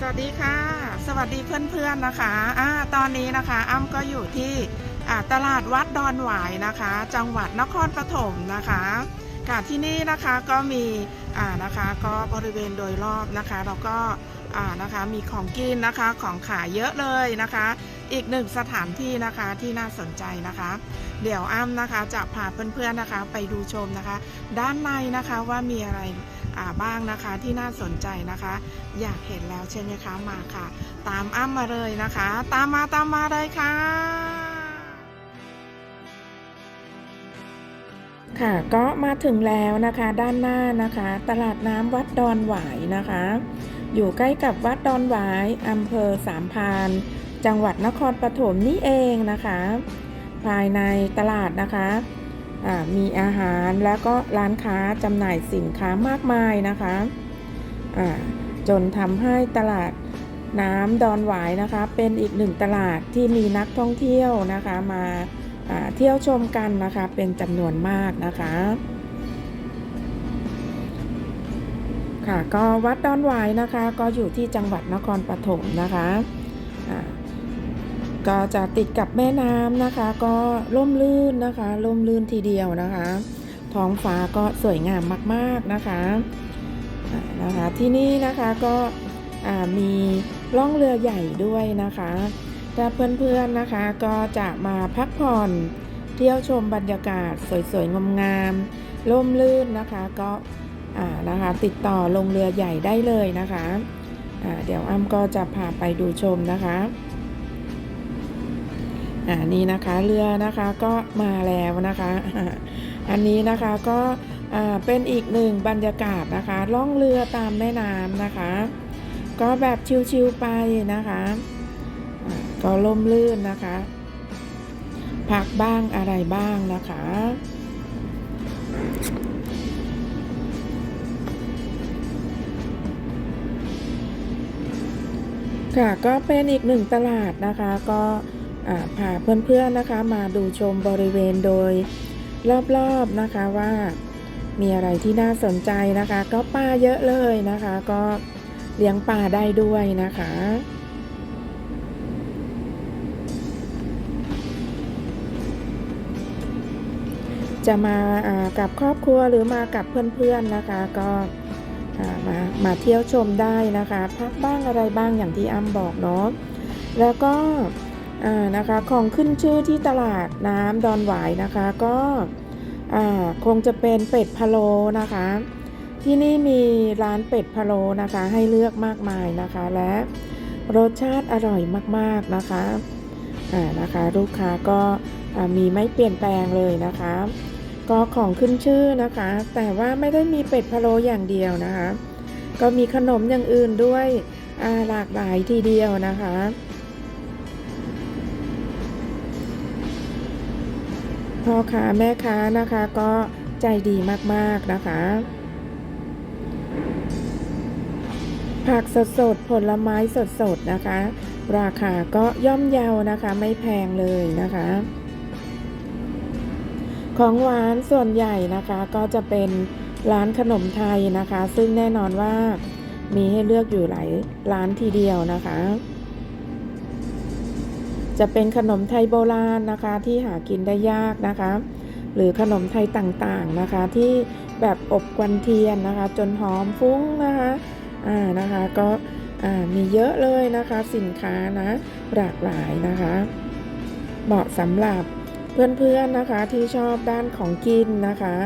สวัสดีค่ะ สวัสดีเพื่อนๆนะคะอ่าตอนนี้นะคะ อ้ำก็อยู่ที่ตลาดวัดดอนหวายนะคะ จังหวัดนครปฐมนะคะค่ะที่นี่นะคะก็มีอ่านะคะก็บริเวณโดยรอบนะคะแล้วก็อ่านะคะมีของกินนะคะของขายเยอะเลยนะคะ อีกหนึ่งสถานที่นะคะที่น่าสนใจนะคะ เดี๋ยวอ้ำนะคะจะพาเพื่อนๆนะคะ ไปดูชมนะคะ ด้านในนะคะว่ามีอะไร บ้างนะคะที่น่าสนใจนะคะ อยากเห็นแล้วใช่ไหมคะมาค่ะ ตามอ้ำมาเลยนะคะ ตามมาตามมาเลยค่ะค่ะก็มาถึงแล้วนะคะด้านหน้านะคะ ตลาดน้ำวัดดอนหวายนะคะ อยู่ใกล้กับวัดดอนหวายอำเภอสามพานจังหวัดนครปฐมนี่เองนะคะ ภายในตลาดนะคะ มีอาหารแล้วก็ร้านค้าจำหน่ายสินค้ามากมายนะคะจนทำให้ตลาดน้ำดอนหวายนะคะ เป็นอีกหนึ่งตลาดที่มีนักท่องเที่ยวนะคะมาเที่ยวชมกันนะคะเป็นจำนวนมากนะคะค่ะก็วัดดอนหวายนะคะ ก็อยู่ที่จังหวัดนครปฐมนะคะ ก็จะติดกับแม่น้ำนะคะ ก็ร่มรื่นนะคะร่มรื่นทีเดียวนะคะ ท้องฟ้าก็สวยงามมากๆนะคะนะคะที่นี่นะคะก็อ่ามีล่องเรือใหญ่ด้วยนะคะถ้าเพื่อนๆนะคะก็จะมาพักผ่อนเที่ยวชมบรรยากาศสวยๆงามๆร่มรื่นนะคะก็อ่านะคะติดต่อลงเรือใหญ่ได้เลยนะคะเดี๋ยวอ้ำก็จะพาไปดูชมนะคะ อ่านี่นะคะเรือนะคะก็มาแล้วนะคะอันนี้นะคะก็เป็นอีกหนึ่งบรรยากาศนะคะล่องเรือตามแม่น้ำนะคะ ก็แบบชิวๆไปนะคะก็ล่มลื่นนะคะพักบ้างอะไรบ้างนะคะค่ะก็เป็นอีกหนึ่งตลาดนะคะก็ พาเพื่อนๆนะคะมาดูชมบริเวณโดยรอบๆนะคะว่ามีอะไรที่น่าสนใจนะคะ ก็ปลาเยอะเลยนะคะ ก็เลี้ยงปลาได้ด้วยนะคะจะมาากับครอบครัวหรือมากับเพื่อนๆนะคะ ก็มามาเที่ยวชมได้นะคะ พักบ้างอะไรบ้างอย่างที่อ้ำบอกเนาะแล้วก็ นะคะของขึ้นชื่อที่ตลาดน้ำดอนหวายนะคะก็คงจะเป็นเป็ดพะโลนะคะ ที่นี่มีร้านเป็ดพะโลนะคะ ให้เลือกมากมายนะคะ และรสชาติอร่อยมากๆนะคะอ่านะคะลูกค้าก็มีไม่เปลี่ยนแปลงเลยนะคะ ก็ของขึ้นชื่อนะคะ แต่ว่าไม่ได้มีเป็ดพะโลอย่างเดียวนะคะ ก็มีขนมอย่างอื่นด้วยหลากหลายทีเดียวนะคะ พ่อค้าแม่ค้านะคะก็ใจดีมากๆนะคะ ผักสดๆผลไม้สดๆนะคะ ราคาก็ย่อมเยาวนะคะ ไม่แพงเลยนะคะ ของหวานส่วนใหญ่นะคะก็จะเป็นร้านขนมไทยนะคะ ซึ่งแน่นอนว่ามีให้เลือกอยู่หลายร้านทีเดียวนะคะ จะเป็นขนมไทยโบราณนะคะที่หากินได้ยากนะคะ หรือขนมไทยต่างๆนะคะที่แบบอบกวนเทียนนะคะ จนหอมฟุ้งนะคะอ่านะคะก็มีเยอะเลยนะคะสินค้านะหลากหลายนะคะ เหมาะสำหรับเพื่อนๆนะคะที่ชอบด้านของกินนะคะ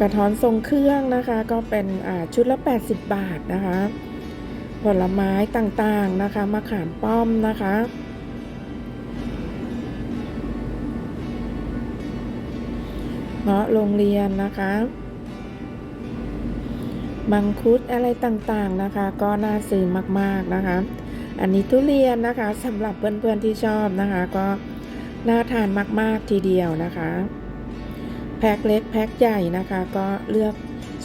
กระท้อนทรงเครื่องนะคะก็เป็นชุดละ 80 บาทนะคะ ผลไม้ต่างๆนะคะมะขามป้อมนะคะ เงาะโรงเรียนนะคะมังคุดอะไรต่างๆนะคะ ก็น่าซื้อมากๆนะคะ อันนี้ทุเรียนนะคะสำหรับเพื่อนๆที่ชอบนะคะ ก็น่าทานมากๆทีเดียวนะคะ แพ็คเล็กแพ็คใหญ่นะคะ ก็เลือก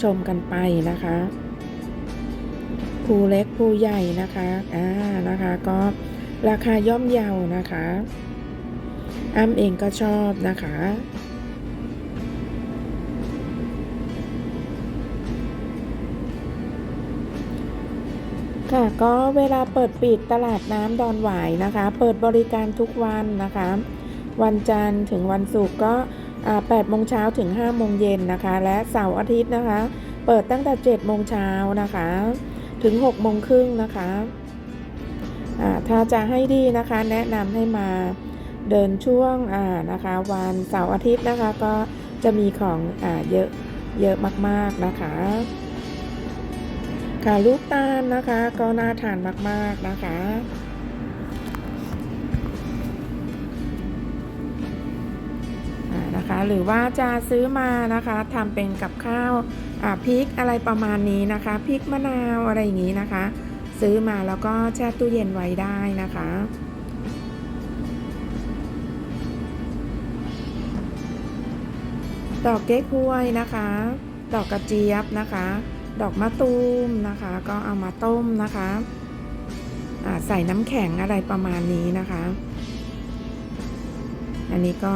ชมกันไปนะคะ ภูเล็กภูใหญ่นะคะอ่านะคะก็ราคาย่อมเยานะคะอ้ำเองก็ชอบนะคะคค่ะก็เวลาเปิดปิดตลาดน้ำดอนหวายนะคะ เปิดบริการทุกวันนะคะ วันจันทร์ถึงวันศุกร์ก็8โมงเช้าถึง5โมงเย็นนะคะ และเสาร์อาทิตย์นะคะ เปิดตั้งแต่7โมงเช้านะคะ ถึง6โมงครึ่งนะคะถ้าจะให้ดีนะคะแนะนำให้มาเดินช่วงนะคะ วันเสาร์อาทิตย์นะคะ ก็จะมีของอเยอะเยอะมากๆนะคะค่ะลูกตาลนะคะ ก็น่าทานมากๆนะคะนะคะ หรือว่าจะซื้อมานะคะทำเป็นกับข้าว พริกอะไรประมาณนี้นะคะพริกมะนาวอะไรอย่างนี้นะคะ ซื้อมาแล้วก็แช่ตู้เย็นไว้ได้นะคะดอกเก๊กฮวยนะคะ ดอกกระเจี๊ยบนะคะ ดอกมะตูมนะคะ ก็เอามาต้มนะคะใส่น้ำแข็งอะไรประมาณนี้นะคะ อันนี้ก็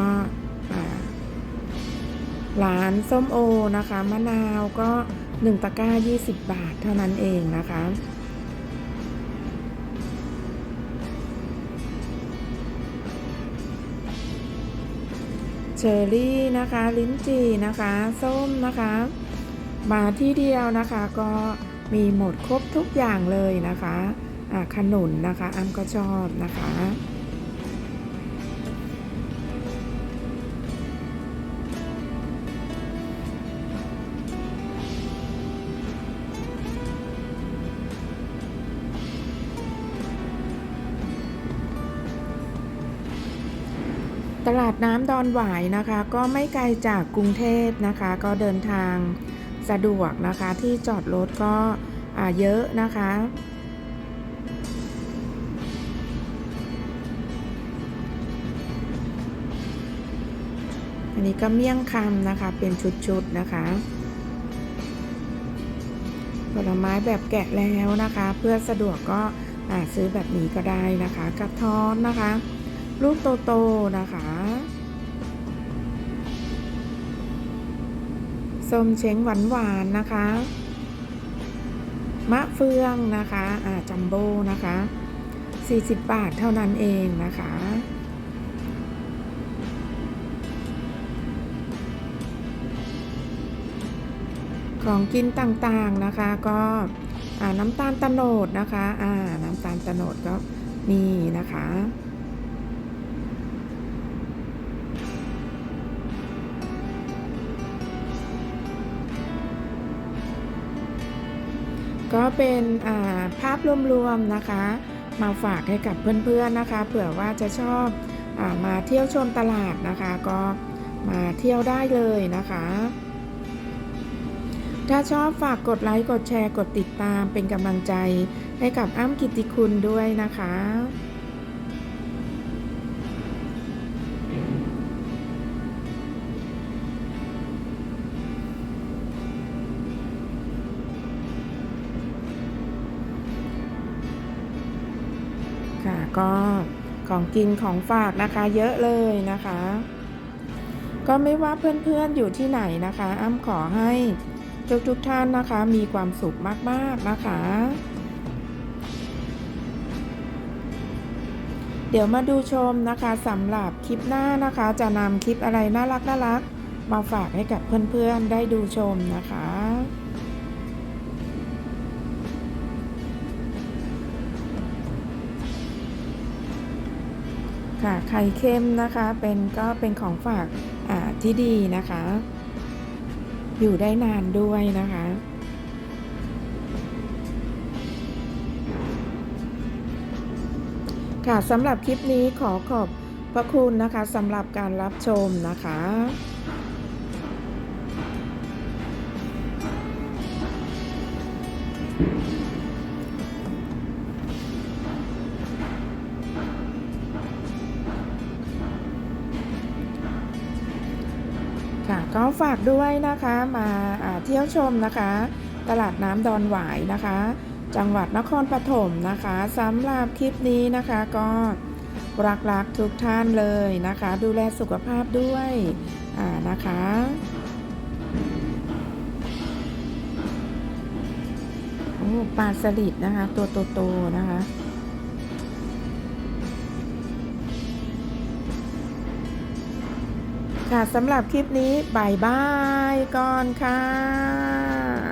ร้านส้มโอนะคะ มะนาวก็ 1 ตะกร้า 20 บาทเท่านั้นเองนะคะ เชอร์รี่นะคะ ลิ้นจี่นะคะ ส้มนะคะ มาที่เดียวนะคะก็มีหมดครบทุกอย่างเลยนะคะะขนุนนะคะอ้ำก็ชอบนะคะ ตลาดน้ำดอนหวายนะคะ ก็ไม่ไกลจากกรุงเทพนะคะ ก็เดินทางสะดวกนะคะที่จอดรถก็เยอะนะคะอันนี้ก็เมี่ยงคำนะคะ เป็นชุดๆนะคะ ผลไม้แบบแกะแล้วนะคะ เพื่อสะดวกก็ซื้อแบบนี้ก็ได้นะคะกระท้อนนะคะ ลูกโตๆนะคะส้มเช้งหวานๆนะคะ มะเฟืองนะคะอ่าจัมโบ้นะคะ 40 บาทเท่านั้นเองนะคะของกินต่างๆนะคะก็อ่าน้ำตาลตะโนดนะคะอ่าน้ำตาลตะโนดก็มีนะคะ ก็เป็นภาพรวมๆนะคะ มาฝากให้กับเพื่อนๆนะคะ เผื่อว่าจะชอบอมาเที่ยวชมตลาดนะคะ ก็มาเที่ยวได้เลยนะคะ ถ้าชอบฝากกดไลค์ กดแชร์ กดติดตามเป็นกำลังใจให้กับอ้ำกิติคุณด้วยนะคะ ก็ของกินของฝากนะคะ เยอะเลยนะคะ ก็ไม่ว่าเพื่อนๆอยู่ที่ไหนนะคะ อ้ำขอให้ทุกทุกท่านนะคะ มีความสุขมากๆนะคะ เดี๋ยวมาดูชมนะคะสำหรับคลิปหน้านะคะ จะนำคลิปอะไรน่ารักน่ารักมาฝากให้กับเพื่อนๆได้ดูชมนะคะ ค่ะไข่เค็มนะคะเป็นก็เป็นของฝากที่ดีนะคะ อยู่ได้นานด้วยนะคะ ค่ะสำหรับคลิปนี้ขอขอบพระคุณนะคะสำหรับการรับชมนะคะ ฝากด้วยนะคะมาเที่ยวชมนะคะ ตลาดน้ำดอนหวายนะคะ จังหวัดนครปฐมนะคะสำหรับคลิปนี้นะคะก็รักๆทุกท่านเลยนะคะ ดูแลสุขภาพด้วยนะคะโอ้ปลาสลิดนะคะ ตัวโตๆนะคะ ค่ะสำหรับคลิปนี้บายบายก่อนค่ะ